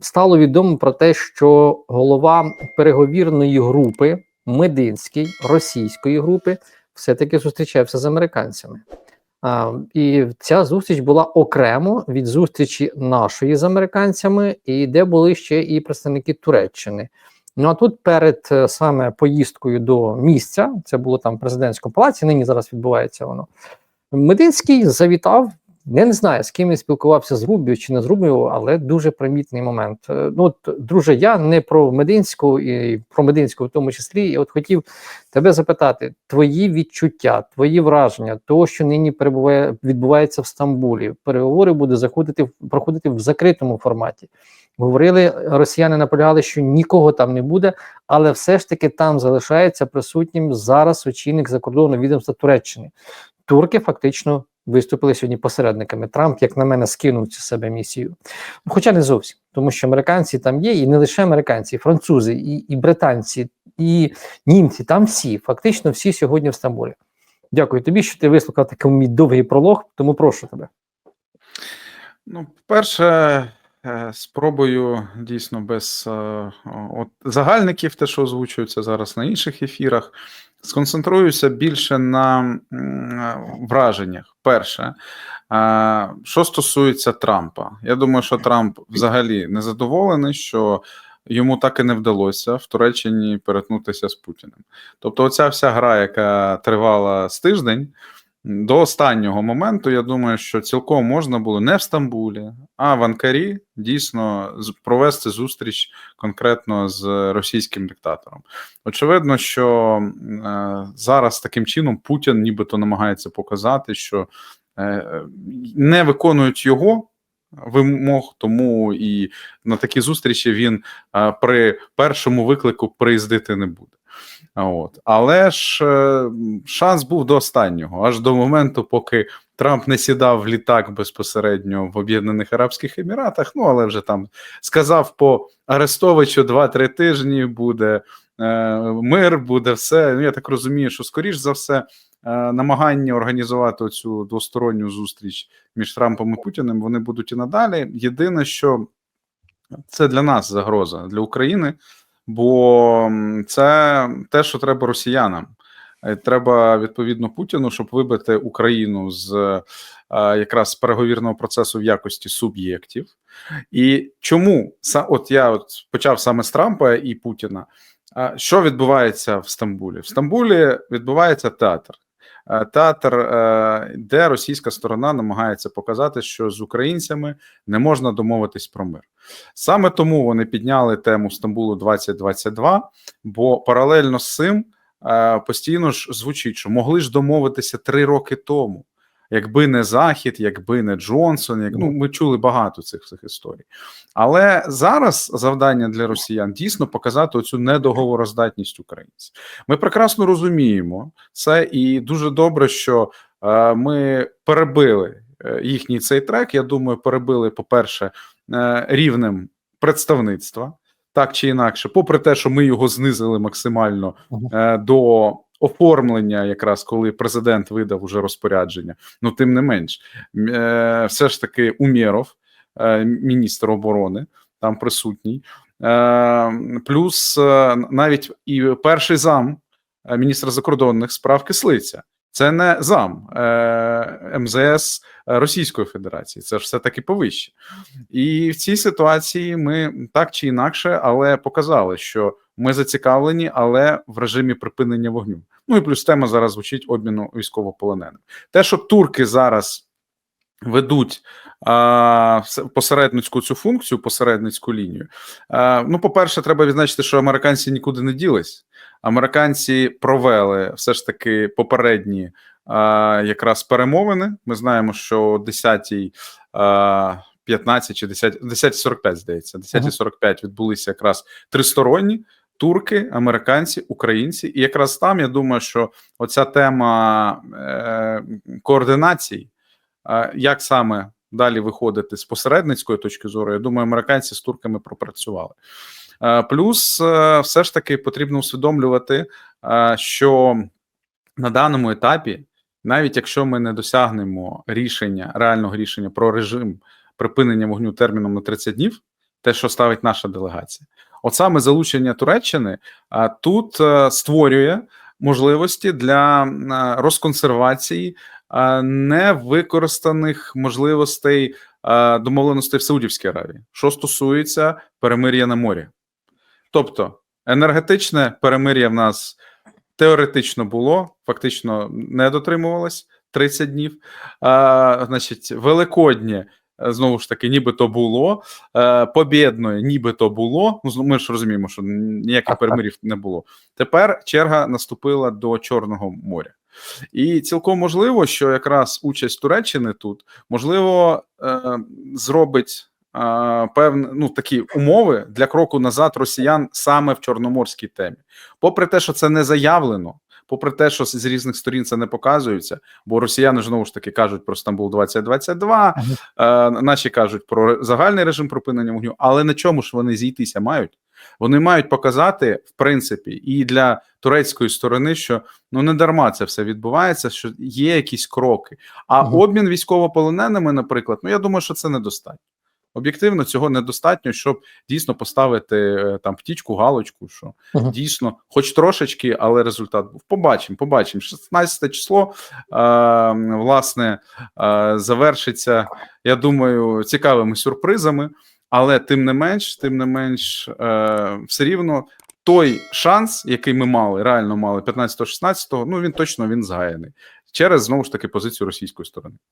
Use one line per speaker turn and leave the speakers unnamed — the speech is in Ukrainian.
стало відомо про те, що голова переговірної групи Мединський російської групи все-таки зустрічався з американцями. А, і ця зустріч була окремо від зустрічі нашої з американцями, і де були ще і представники Туреччини. Ну а тут перед е, саме поїздкою до місця, це було там в президентському палаці, нині зараз відбувається воно. Мединський завітав. Я не знаю, з ким він спілкувався з Рубіо чи не з Рубіо, але дуже примітний момент. Е, Ну, от, друже, я не про Мединську і про Мединську в тому числі. І от хотів тебе запитати: твої відчуття, твої враження, того, що нині перебуває, відбувається в Стамбулі. Переговори будуть заходити проходити в закритому форматі. Говорили, росіяни наполягали, що нікого там не буде, але все ж таки там залишається присутнім зараз очільник закордонного відомства Туреччини. Турки фактично виступили сьогодні посередниками. Трамп, як на мене, скинув цю себе місію. Ну, Хоча не зовсім, тому що американці там є, і не лише американці, і французи, і, і британці, і німці, там всі, фактично всі сьогодні в Стамбулі. Дякую тобі, що ти вислухав такий мій довгий пролог, тому прошу тебе.
Ну, перше, спробую дійсно без е, от, загальників, те, що озвучується зараз на інших ефірах, сконцентруюся більше на враженнях. Перше, е, що стосується Трампа, я думаю, що Трамп взагалі не задоволений, що йому так і не вдалося в Туреччині перетнутися з Путіним. Тобто, оця вся гра, яка тривала з тиждень. До останнього моменту я думаю, що цілком можна було не в Стамбулі, а в Анкарі дійсно провести зустріч конкретно з російським диктатором. Очевидно, що е, зараз таким чином Путін нібито намагається показати, що е, не виконують його. Вимог, тому і на такі зустрічі він е, при першому виклику приїздити не буде. От. Але ж е, шанс був до останнього, аж до моменту, поки Трамп не сідав в літак безпосередньо в Об'єднаних Арабських Еміратах. Ну, але вже там сказав по Арестовичу 2-3 тижні буде е, мир, буде все. Ну, я так розумію, що скоріш за все. е, Намагання організувати цю двосторонню зустріч між Трампом і Путіним вони будуть і надалі. Єдине, що це для нас загроза для України, бо це те, що треба росіянам. Е, Треба відповідно Путіну, щоб вибити Україну з е, якраз переговірного процесу в якості суб'єктів. І чому от я от почав саме з Трампа і Путіна. Що відбувається в Стамбулі? В Стамбулі відбувається театр. Е, Театр, е, де російська сторона намагається показати, що з українцями не можна домовитись про мир. Саме тому вони підняли тему Стамбулу 2022, бо паралельно з цим е, постійно ж звучить, що могли ж домовитися три роки тому. Якби не Захід, якби не Джонсон, як ну ми чули багато цих цих історій. Але зараз завдання для росіян дійсно показати оцю недоговороздатність українців. Ми прекрасно розуміємо це, і дуже добре, що е, ми перебили е, їхній цей трек. Я думаю, перебили, по-перше, е, рівнем представництва, так чи інакше, попри те, що ми його знизили максимально е, до оформлення, якраз коли президент видав уже розпорядження. Ну, тим не менш, е, все ж таки Умєров, е, міністр оборони, там присутній. Е, плюс навіть і перший зам міністра закордонних справ Кислиця. Це не зам е, МЗС Російської Федерації, це ж все таки повище. І в цій ситуації ми так чи інакше, але показали, що ми зацікавлені, але в режимі припинення вогню. Ну і плюс тема зараз звучить обміну військовополоненим. Те, що турки зараз ведуть а, посередницьку цю функцію, посередницьку лінію. А, ну, по-перше, треба відзначити, що американці нікуди не ділись. Американці провели все ж таки попередні а, якраз перемовини. Ми знаємо, що о 10-й а, 15 чи 10, 10.45, здається, 10.45 відбулися якраз тристоронні. Турки, американці, українці, і якраз там я думаю, що оця тема е, координацій, е, як саме далі виходити з посередницької точки зору, я думаю, американці з турками пропрацювали. Е, плюс, все ж таки, потрібно усвідомлювати, що на даному етапі, навіть якщо ми не досягнемо рішення, реального рішення про режим припинення вогню терміном на 30 днів, те, що ставить наша делегація. От саме залучення Туреччини тут е, створює можливості для е, розконсервації невикористаних можливостей е, домовленостей в Саудівській Аравії, що стосується перемир'я на морі. Тобто енергетичне перемир'я в нас теоретично було, фактично не дотримувалось 30 днів. А, значить, Великоднє. Е, Знову ж таки, нібито було, е, Побєдної нібито було. Ну, ми ж розуміємо, що ніяких перемирів не було. Тепер черга наступила до Чорного моря. І цілком можливо, що якраз участь Туреччини тут можливо е, зробить е, певні ну, такі умови для кроку назад росіян саме в чорноморській темі. Попри те, що це не заявлено, попри те, що з різних сторін це не показується, бо росіяни знову ж таки кажуть про Стамбул 2022, е, наші кажуть про загальний режим припинення вогню, але на чому ж вони зійтися мають? Вони мають показати, в принципі, і для турецької сторони, що ну не дарма це все відбувається, що є якісь кроки. А
Мгм.
обмін військовополоненими, наприклад, ну я думаю, що це недостатньо. Об'єктивно, цього недостатньо, щоб дійсно поставити е, там птічку, галочку, що
Мгм.
дійсно, хоч трошечки, але результат був. Побачимо, побачимо. 16 число е, власне е, завершиться, я думаю, цікавими сюрпризами. Але тим не менш, тим не менш, е, все рівно той шанс, який ми мали, реально мали 15-16, ну він точно він згаяний через знову ж таки позицію російської сторони.